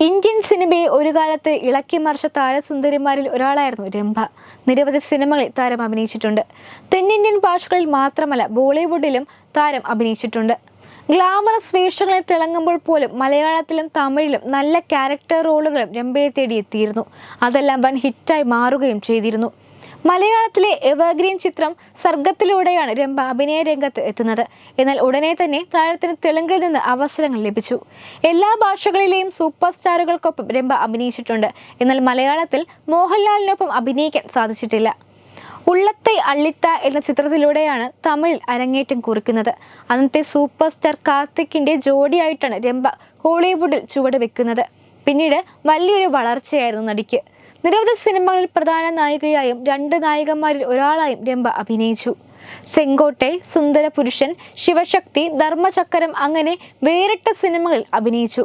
Indian സിനിമയെ ഒരു കാലത്ത് ഇളക്കി മറിച്ച താരസുന്ദരിമാരിൽ ഒരാളായിരുന്നു രംഭ. നിരവധി സിനിമകളിൽ താരം അഭിനയിച്ചിട്ടുണ്ട്. തെന്നിന്ത്യൻ ഭാഷകളിൽ മാത്രമല്ല ബോളിവുഡിലും താരം അഭിനയിച്ചിട്ടുണ്ട്. ഗ്ലാമറസ് വേഷങ്ങളിൽ തിളങ്ങുമ്പോൾ പോലും മലയാളത്തിലും തമിഴിലും നല്ല ക്യാരക്ടർ റോളുകളും രംഭയെ തേടിയെത്തിയിരുന്നു. അതെല്ലാം വൻ ഹിറ്റായി മാറുകയും ചെയ്തിരുന്നു. മലയാളത്തിലെ എവർഗ്രീൻ ചിത്രം സർഗത്തിലൂടെയാണ് രംഭ അഭിനയ രംഗത്ത് എത്തുന്നത്. എന്നാൽ ഉടനെ തന്നെ താരത്തിന് തെലുങ്കിൽ നിന്ന് അവസരങ്ങൾ ലഭിച്ചു. എല്ലാ ഭാഷകളിലെയും സൂപ്പർ സ്റ്റാറുകൾക്കൊപ്പം രംഭ അഭിനയിച്ചിട്ടുണ്ട്. എന്നാൽ മലയാളത്തിൽ മോഹൻലാലിനൊപ്പം അഭിനയിക്കാൻ സാധിച്ചിട്ടില്ല. ഉള്ളത്തെ അള്ളിത്ത എന്ന ചിത്രത്തിലൂടെയാണ് തമിഴിൽ അരങ്ങേറ്റം കുറിക്കുന്നത്. അന്നത്തെ സൂപ്പർ സ്റ്റാർ കാർത്തിക്കിന്റെ ജോഡിയായിട്ടാണ് രംഭ ഹോളിവുഡിൽ ചുവട് വെക്കുന്നത് പിന്നീട് വലിയൊരു വളർച്ചയായിരുന്നു നടിക്ക്. നിരവധി സിനിമകളിൽ പ്രധാന നായികയായും രണ്ട് നായികമാരിൽ ഒരാളായും രംഭ അഭിനയിച്ചു. സെങ്കോട്ടെ സുന്ദര പുരുഷൻ ശിവശക്തി ധർമ്മചക്രം അങ്ങനെ വേറിട്ട സിനിമകളിൽ അഭിനയിച്ചു.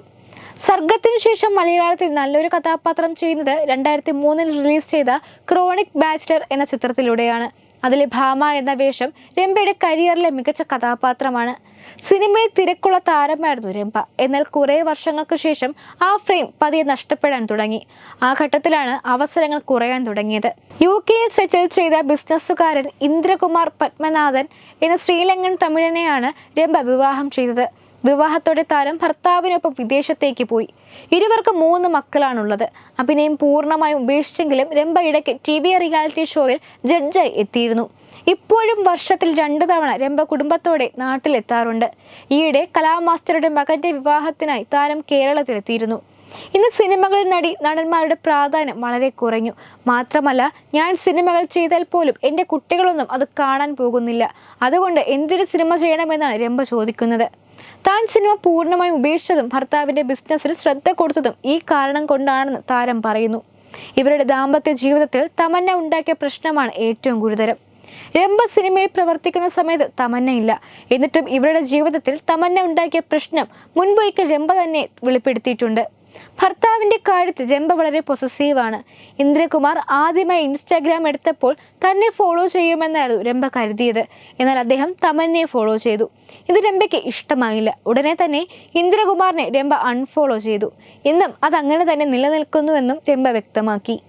സർഗത്തിനു ശേഷം മലയാളത്തിൽ നല്ലൊരു കഥാപാത്രം ചെയ്യുന്നത് രണ്ടായിരത്തി മൂന്നിൽ റിലീസ് ചെയ്ത ക്രോണിക് ബാച്ചിലർ എന്ന ചിത്രത്തിലൂടെയാണ്. അതിലെ ഭാമ എന്ന വേഷം രംഭയുടെ കരിയറിലെ മികച്ച കഥാപാത്രമാണ്. സിനിമയിൽ തിരക്കുള്ള താരമായിരുന്നു രംഭ. എന്നാൽ കുറേ വർഷങ്ങൾക്ക് ശേഷം ആ ഫ്രെയിം പതിയെ നഷ്ടപ്പെടാൻ തുടങ്ങി. ആ ഘട്ടത്തിലാണ് അവസരങ്ങൾ കുറയാൻ തുടങ്ങിയത്. യു കെയിൽ സെറ്റിൽ ചെയ്ത ബിസിനസ്സുകാരൻ ഇന്ദ്രകുമാർ പത്മനാഥൻ എന്ന ശ്രീലങ്കൻ തമിഴനെയാണ് രംഭ വിവാഹം ചെയ്തത്. വിവാഹത്തോടെ താരം ഭർത്താവിനൊപ്പം വിദേശത്തേക്ക് പോയി. ഇരുവർക്കും മൂന്ന് മക്കളാണുള്ളത്. അഭിനയം പൂർണമായും ഉപേക്ഷിച്ചെങ്കിലും രംഭ ഇടയ്ക്ക് ടി വി റിയാലിറ്റി ഷോയിൽ ജഡ്ജായി എത്തിയിരുന്നു. ഇപ്പോഴും വർഷത്തിൽ രണ്ടു തവണ രംഭ കുടുംബത്തോടെ നാട്ടിലെത്താറുണ്ട്. ഈയിടെ കലാമാസ്റ്ററുടെ മകന്റെ വിവാഹത്തിനായി താരം കേരളത്തിലെത്തിയിരുന്നു. ഇന്ന് സിനിമകളിൽ നടി നടന്മാരുടെ പ്രാധാന്യം വളരെ കുറഞ്ഞു. മാത്രമല്ല ഞാൻ സിനിമകൾ ചെയ്താൽ പോലും എന്റെ കുട്ടികളൊന്നും അത് കാണാൻ പോകുന്നില്ല. അതുകൊണ്ട് എന്തൊരു സിനിമ ചെയ്യണമെന്നാണ് രംഭ ചോദിക്കുന്നത്. താൻ സിനിമ പൂർണമായും ഉപേക്ഷിച്ചതും ഭർത്താവിന്റെ ബിസിനസ്സിൽ ശ്രദ്ധ കൊടുത്തതും ഈ കാരണം കൊണ്ടാണെന്ന് താരം പറയുന്നു. ഇവരുടെ ദാമ്പത്യ ജീവിതത്തിൽ തമന്ന ഉണ്ടാക്കിയ പ്രശ്നമാണ് ഏറ്റവും ഗുരുതരം. രംഭ സിനിമയിൽ പ്രവർത്തിക്കുന്ന സമയത്ത് തമന്നയില്ല. എന്നിട്ടും ഇവരുടെ ജീവിതത്തിൽ തമന്ന ഉണ്ടാക്കിയ പ്രശ്നം മുൻപൊരിക്കൽ രംഭ തന്നെ വെളിപ്പെടുത്തിയിട്ടുണ്ട്. ഭർത്താവിന്റെ കാര്യത്തിൽ രംഭ വളരെ പൊസസീവാണ് ഇന്ദ്രകുമാർ ആദ്യമായി ഇൻസ്റ്റാഗ്രാം എടുത്തപ്പോൾ തന്നെ ഫോളോ ചെയ്യുമെന്നായിരുന്നു രംഭ കരുതിയത്. എന്നാൽ അദ്ദേഹം തമന്നയെ ഫോളോ ചെയ്തു. ഇത് രംഭയ്ക്ക് ഇഷ്ടമായില്ല. ഉടനെ തന്നെ ഇന്ദ്രകുമാറിനെ രംഭ അൺഫോളോ ചെയ്തു. ഇന്നും അതങ്ങനെ തന്നെ നിലനിൽക്കുന്നുവെന്നും രംഭ വ്യക്തമാക്കി.